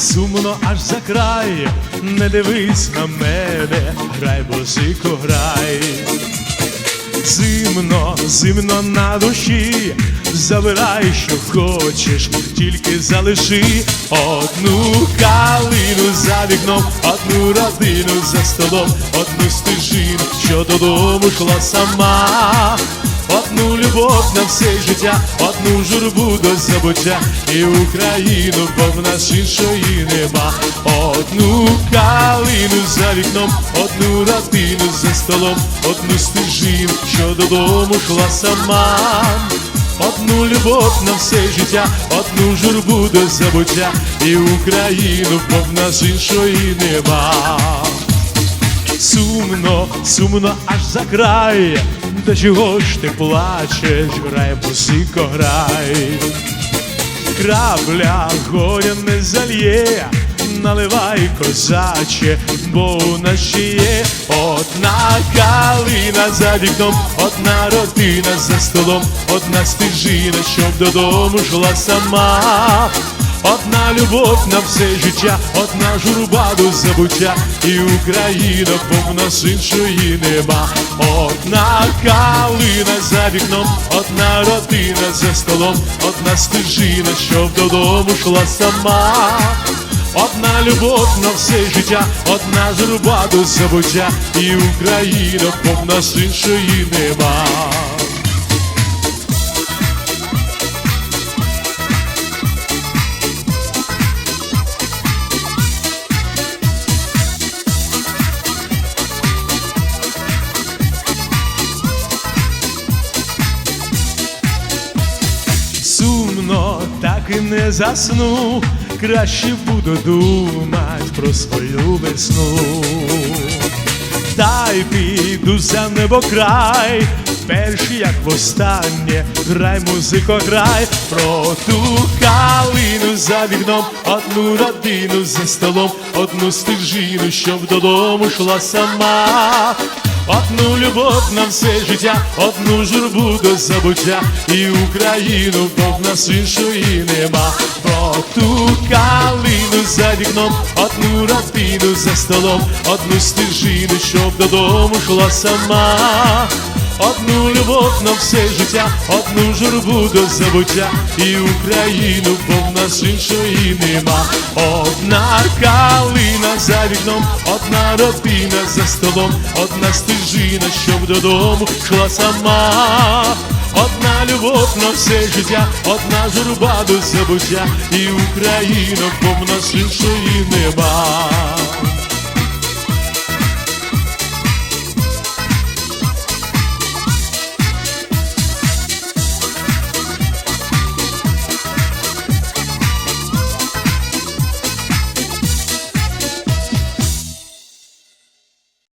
сумно аж за край, не дивись на мене, грай, босико, грай. Зимно, зимно на душі, забирай, що хочеш, тільки залиши одну калину за вікном, одну родину за столом, одну стежину, що додому йшла сама. Одну любов на все життя, одну журбу до забуття і Україну, бо в нас іншої нема. Одну калину за вікном, одну родину за столом, одну стежину, що додому йшла сама. Одну любов на все життя, одну журбу до забуття і Україну, бо в нас іншої нема. Сумно, сумно аж за край, до чого ж ти плачеш, грай, бусико, грай. Крабля горя не зальє, наливай козаче, бо у нас ще є одна калина за вікном, одна родина за столом, одна стежина, щоб додому йшла сама. Любов на все життя, одна журба до забуття, і Україна, бо в нас іншої нема. Одна калина за вікном, одна родина за столом, одна стежина, щоб додому йшла сама. Одна любов на все життя, одна журба до забуття, і Україна, бо в нас іншої нема. Так і не засну, краще буду думать про свою весну. Та й піду за небо край, перший, як востаннє, грай, музико, грай про ту калину за вікном, одну родину за столом, одну стежину, щоб додому йшла сама. Одну любов на все життя, одну журбу до забуття і Україну, бо в нас іншої нема. Про ту калину за вікном, одну родину за столом, одну стежину, щоб додому йшла сама. Одну любов на все життя, одну журбу до забуття і Україну, бо в нас іншої нема. Одна калина за вікном, одна родина за столом, одна стежина, щоб додому йшла сама. Одна любов на все життя, одна журба до забуття і Україна, іншої нема.